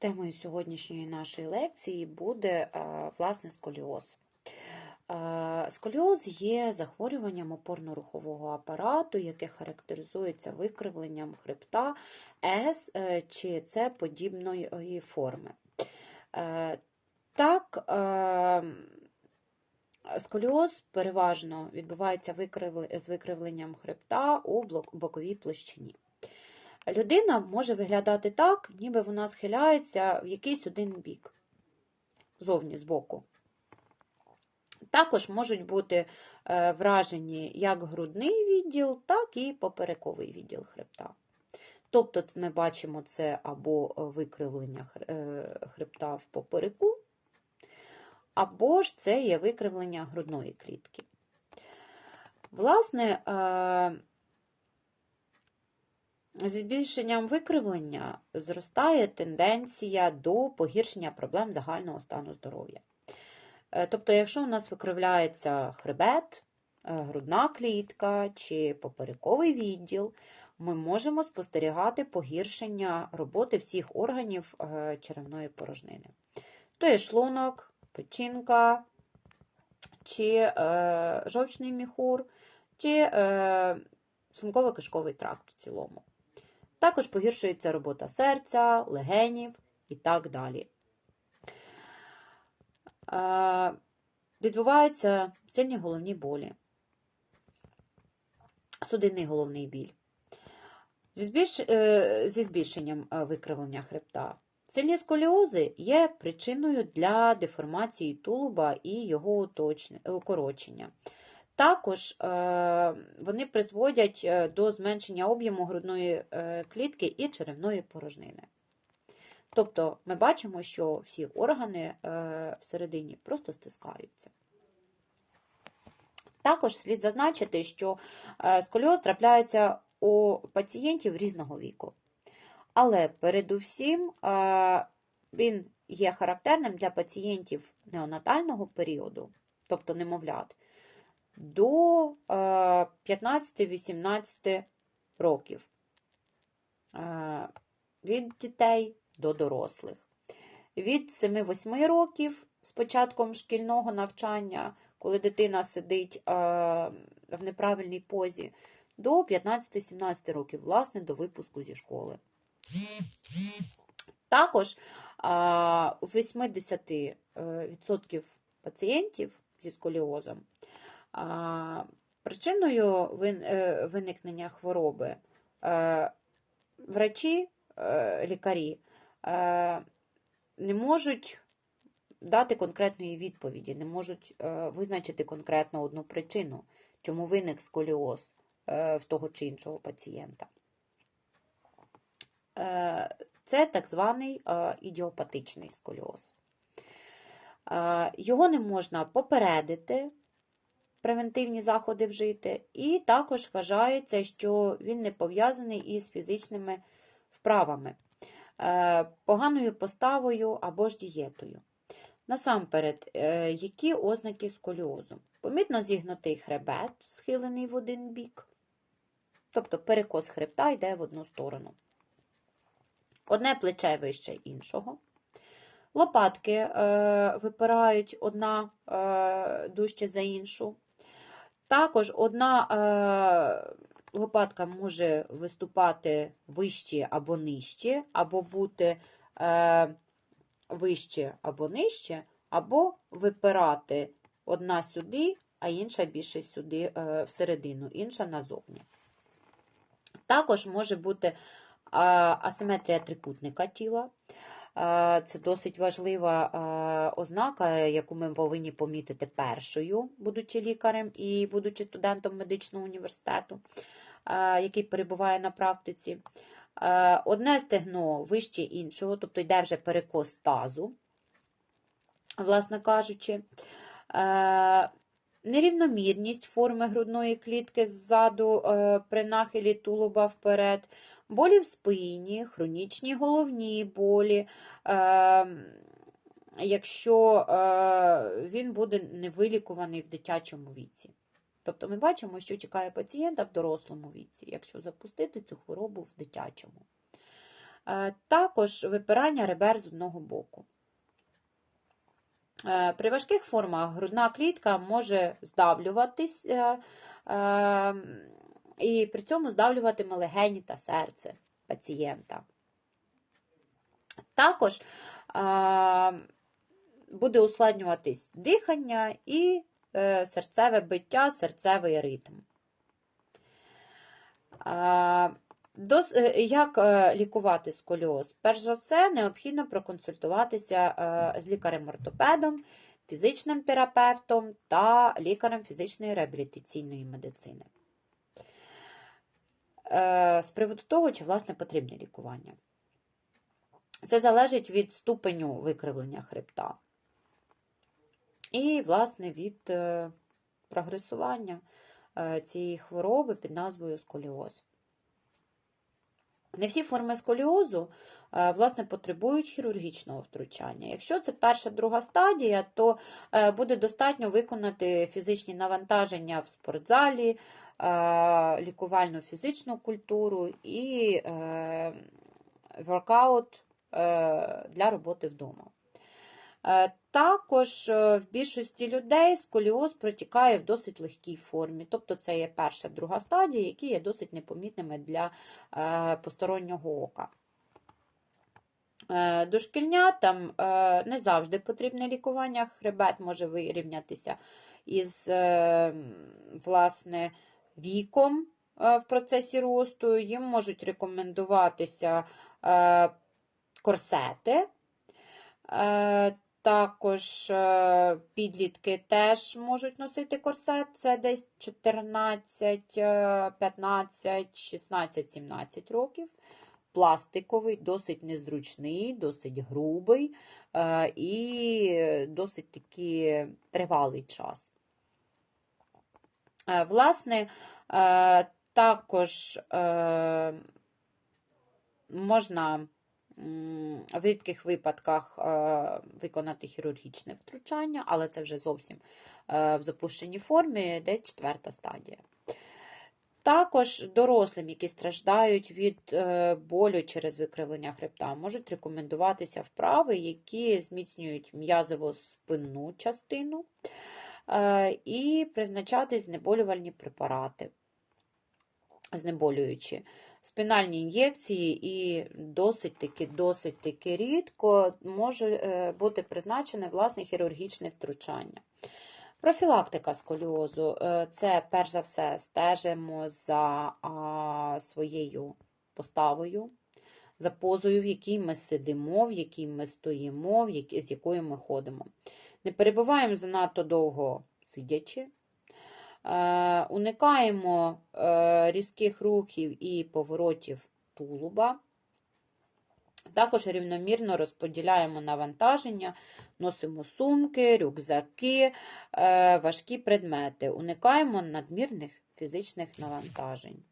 Темою сьогоднішньої нашої лекції буде е, власне сколіоз. Е, сколіоз є захворюванням опорно-рухового апарату, яке характеризується викривленням хребта С е, чи С подібної форми. Так, сколіоз переважно відбувається з викривленням хребта у боковій площині. Людина може виглядати так, ніби вона схиляється в якийсь один бік, зовні збоку. Також можуть бути е, вражені як грудний відділ, так і поперековий відділ хребта. Тобто ми бачимо це або викривлення е, хребта в попереку, або ж це є викривлення грудної клітки. Власне, е, Зі збільшенням викривлення зростає тенденція до погіршення проблем загального стану здоров'я. Е, тобто, якщо у нас викривляється хребет, е, грудна клітка чи поперековий відділ, ми можемо спостерігати погіршення роботи всіх органів е, черевної порожнини. То є шлунок, печінка, чи жовчний міхур, чи шлунково-кишковий тракт в цілому. Також погіршується робота серця, легенів і так далі. Відбуваються сильні головні болі, судинний головний біль. Е, зі збільшенням е, викривлення хребта. Сильні сколіози є причиною для деформації тулуба і його укорочення. Також е, вони призводять е, до зменшення об'єму грудної е, клітки і черевної порожнини. Тобто ми бачимо, що всі органи всередині просто стискаються. Також слід зазначити, що сколіоз трапляється у пацієнтів різного віку. Але передусім він є характерним для пацієнтів неонатального періоду, тобто немовлят, до 15-18 е, років е, від дітей до дорослих. Від 7-8 років з початком шкільного навчання, коли дитина сидить е, в неправильній позі, до 15-17 років, власне, до випуску зі школи. Також у 80% пацієнтів зі сколіозом Причиною е, виникнення хвороби е, врачі, е, лікарі не можуть дати конкретної відповіді, не можуть визначити конкретно одну причину, чому виник сколіоз в того чи іншого пацієнта. Це так званий ідіопатичний сколіоз. Його не можна попередити, превентивні заходи вжити, і також вважається, що він не пов'язаний із фізичними вправами, е, поганою поставою або ж дієтою. Насамперед, е, які ознаки сколіозу? Помітно зігнутий хребет, схилений в один бік, тобто перекос хребта йде в одну сторону. Одне плече вище іншого. Лопатки е, випирають одна е, дужче за іншу. Також одна е, лопатка може виступати вище або нижче, або бути е, вище або нижче, або випирати одна сюди, а інша більше сюди е, всередину, інша назовні. Також може бути е, асиметрія трикутника тіла. Це досить важлива ознака, яку ми повинні помітити першою, будучи лікарем і будучи студентом медичного університету, який перебуває на практиці. Одне стегно вище іншого, тобто йде вже перекос тазу, власне кажучи. Нерівномірність форми грудної клітки ззаду е, при нахилі тулуба вперед, болі в спині, хронічні головні болі, е, якщо е, він буде невилікуваний в дитячому віці. Тобто ми бачимо, що чекає пацієнта в дорослому віці, якщо запустити цю хворобу в дитячому. Е, Також випирання ребер з одного боку. Е, При важких формах грудна клітка може здавлюватись, е, е, і при цьому здавлюватиме легені та серце пацієнта. Також е, буде ускладнюватись дихання і е, серцеве биття, серцевий ритм. Е, Дос- е, Як е, лікувати сколіоз? Перш за все, необхідно проконсультуватися е, з лікарем-ортопедом, фізичним терапевтом та лікарем фізичної реабілітаційної медицини. Е, З приводу того, чи власне потрібне лікування. Це залежить від ступеню викривлення хребта. І, власне, від е, прогресування е, цієї хвороби під назвою сколіоз. Не всі форми сколіозу власне, потребують хірургічного втручання. Якщо це перша друга стадія, то буде достатньо виконати фізичні навантаження в спортзалі, лікувальну фізичну культуру і е, воркаут е, для роботи вдома. Е, Також е, в більшості людей сколіоз протікає в досить легкій формі, тобто це є перша, друга стадія, які є досить непомітними для е, постороннього ока. Е, Дошкільнятам е, не завжди потрібне лікування, хребет може вирівнятися із е, власне, віком е, в процесі росту, їм можуть рекомендуватися е, корсети. Е, Також підлітки теж можуть носити корсет, це десь 14, е, 15, 16, 17 років. Пластиковий, досить незручний, досить грубий і досить такий тривалий час. Е, Власне, е, також е, можна в рідких випадках виконати хірургічне втручання, але це вже зовсім в запущеній формі, десь четверта стадія. Також дорослим, які страждають від болю через викривлення хребта, можуть рекомендуватися вправи, які зміцнюють м'язово-спинну частину е, і призначати знеболювальні препарати, знеболюючі. Спінальні ін'єкції і досить таки, досить таки рідко може е, бути призначене власне хірургічне втручання. Профілактика сколіозу е, це перш за все стежимо за своєю поставою, за позою, в якій ми сидимо, в якій ми стоїмо, з якою ми ходимо. Не перебуваємо занадто довго сидячи. Е, уникаємо е, різких рухів і поворотів тулуба. Також рівномірно розподіляємо навантаження, носимо сумки, рюкзаки, е, важкі предмети. Уникаємо надмірних фізичних навантажень.